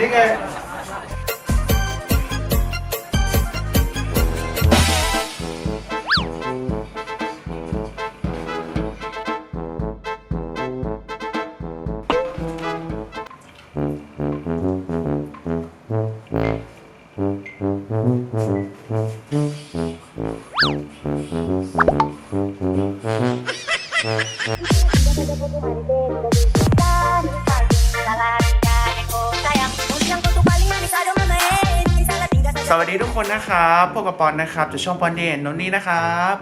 นี่ไง สวัสดีทุกคนนะครับพวกกับปอนนะครับจากช่องปอนเดนนนนี่นะครับ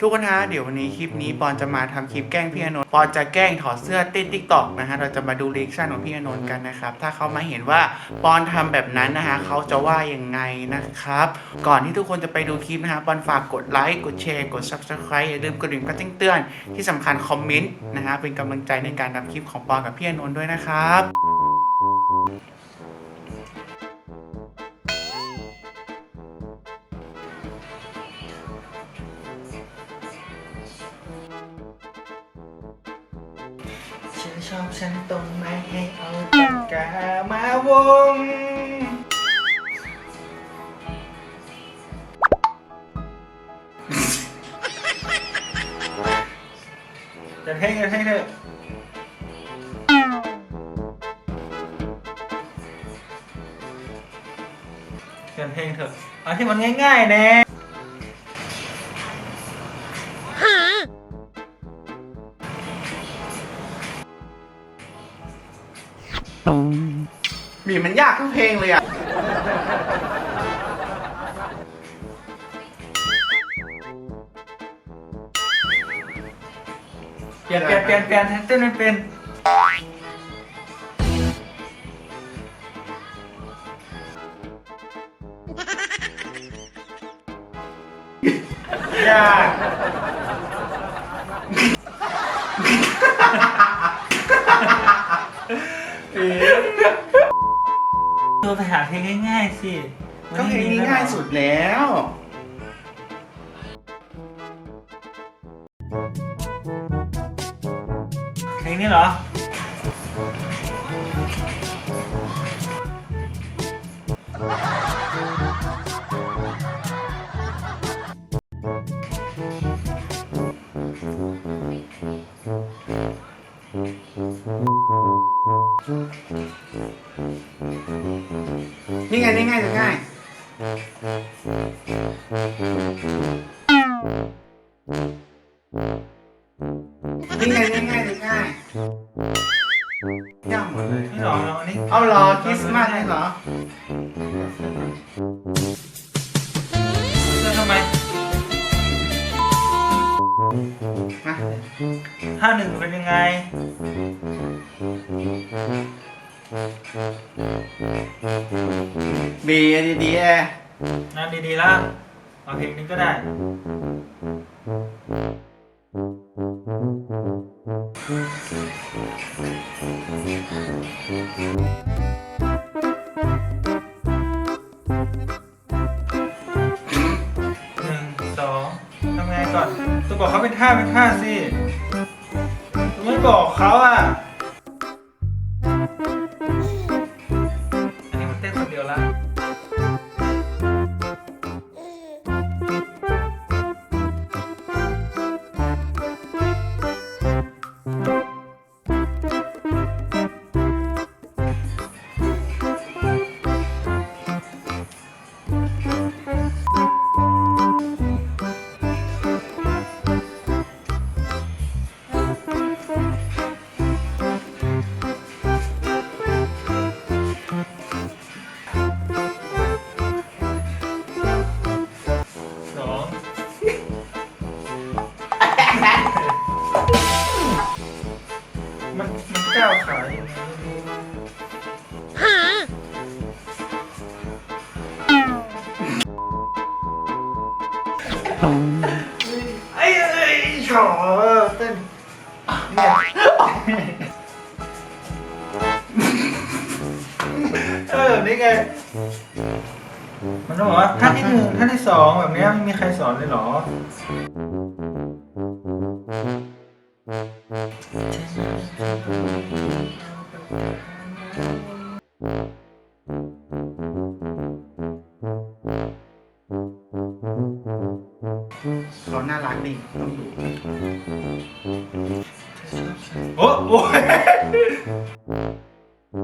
ทุกคนฮะเดี๋ยววันนี้คลิปนี้ปอนจะมาทำคลิปแกล้งพี่อนนท์ปอนจะแกล้งถอดเสื้อเต้นติ๊กตอกนะฮะเราจะมาดูรีแอคชั่นของพี่อนนท์กันนะครับถ้าเขามาเห็นว่าปอนทำแบบนั้นนะฮะเขาจะว่ายังไงนะครับ ก่อนที่ทุกคนจะไปดูคลิปนะฮะปอนฝากกดไลค์กดแชร์กด subscribe อย่าลืมกดดิ่งกระติ้งเตือนที่สำคัญคอมเมนต์นะฮะเป็นกำลังใจในการทำคลิปของปอนกับพี่อนนท์ด้วยนะครับ วง จะเท่งจะเท่งเถอะจะเท่งเถอะเอาที่มันง่ายๆแน่ บีมันยากทุกเพลงเลยอะ เปลี่ยนเปลี่ยนเปลี่ยนเปลี่ยนเต้นไม่เป็น ไปหาเพลงง่ายๆสิก็เพลงนี้ง่ายสุดแล้ว เพลงนี้เหรอ นี่ไงนี่ง่ายง่ายนี่ไงนี่ง่ายง่ายยากหมดเลยหรอรอันนี้เอาหรอคริสต์มาสเลยเหรอเลือกทำไมห้าหนึ่งเป็นยังไง บีดีดีแอนั่นดีๆละเอาเพลงนี้ก็ได้ หนึ่งสองทำไงก่อนตัวบอกเขาเป็นท่าเป็นท่า มันต้องบอกว่าขั้นที่หนึ่งขั้นที่สองแบบนี้ไม่มีใครสอนเลยหรอ เราน่ารักดิต้องอยู่โอ้โห ขอ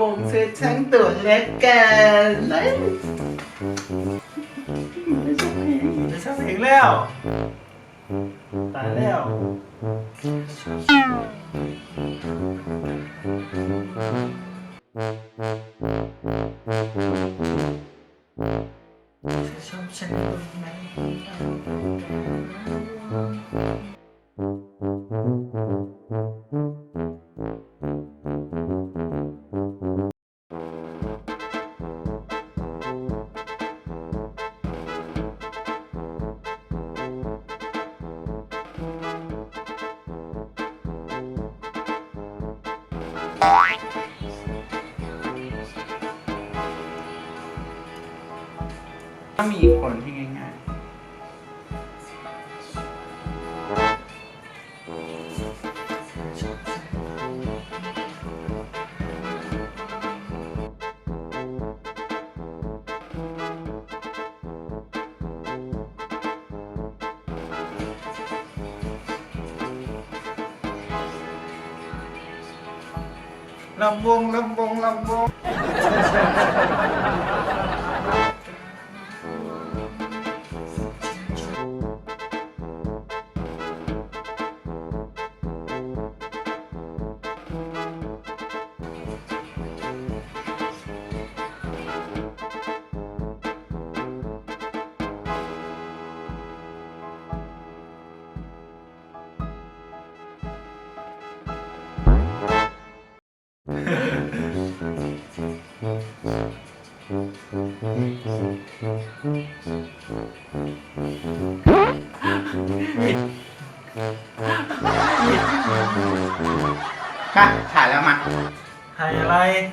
บงเธอทั้งตัวเล็กกันเลยจะชอบเพลงแล้ว ตายแล้วชอบฉันตรงไหน ถ้ มีอีกคนที่ง่ายๆลำวงลำวงลำวง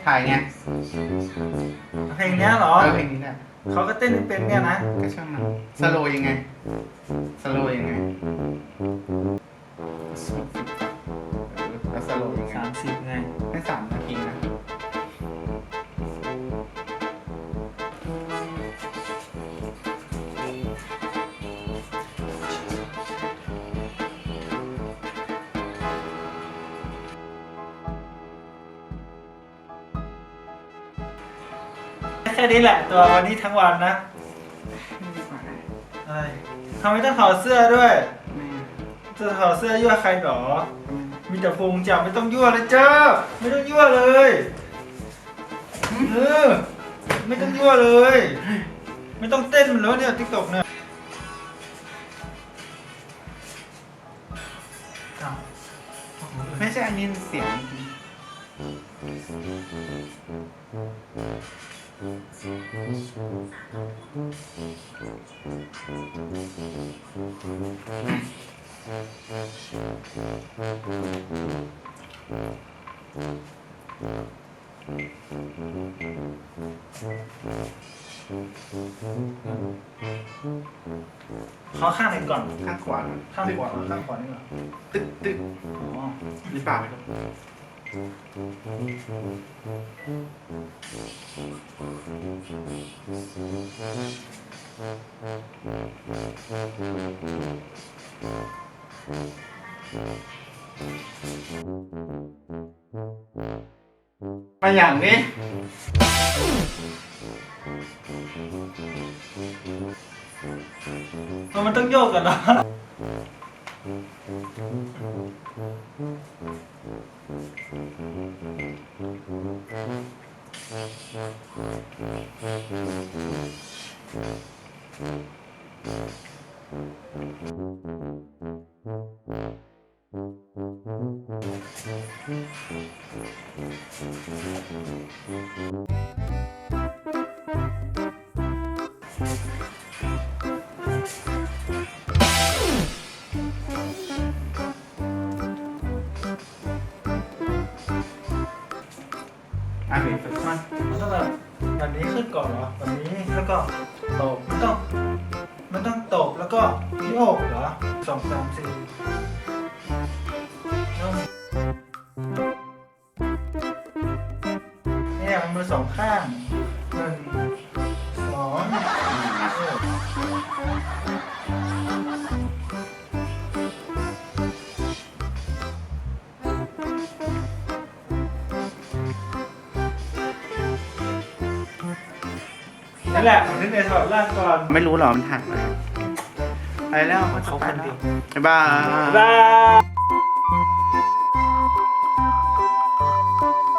ถ่ายไงเพลงเนี้ยเหรอเออเพลงนี้แหละเขาก็เต้นไม่เป็นเนี่ยนะ ก็ช่างมันสโลว์ยังไง สโลว์ยังไงแล้วสโลว์ยังไงสามสิบไงให้สามนาทีนะ แค่นี้แหละตัววันนี้ทั้งวันนะอะไรทำไมต้องถอดเสื้อด้วย จะถอดเสื้อยั่วใครหรอ มีแต่พุงจับไม่ต้องยั่วเลยเจ้า ไม่ต้องยั่วเลยเออไม่ต้องยั่วเลย ไม่ต้องเต้นมันแล้วเนี่ยทิกตอกเนี่ยอ้าวไม่ใช่อันนี้เสียง เขอข้างหนึ่งก่อน ข้างขวาข้างขวาข้างขวานี่เหรอตึ๊กตึ๊กอ๋อ หรือเปล่าไม่รู้ มาอย่างนี้ มันต้องโยกกันเห อะเห็นฝึกมามันต้องแบบแบบนี้ขึ้นก่อนเหรอแบบนี้แล้วก็ตบมันต้อง มันต้องตกแล้วก็ที่หกเหรอสองสามสี่างหนึ่งสองเออนั่นแหละผมถึงในถอดร่างก่อนไม่รู้หรอมันหักไปไปแล้วก็จะไปแล้วบ๊ายบาย บาย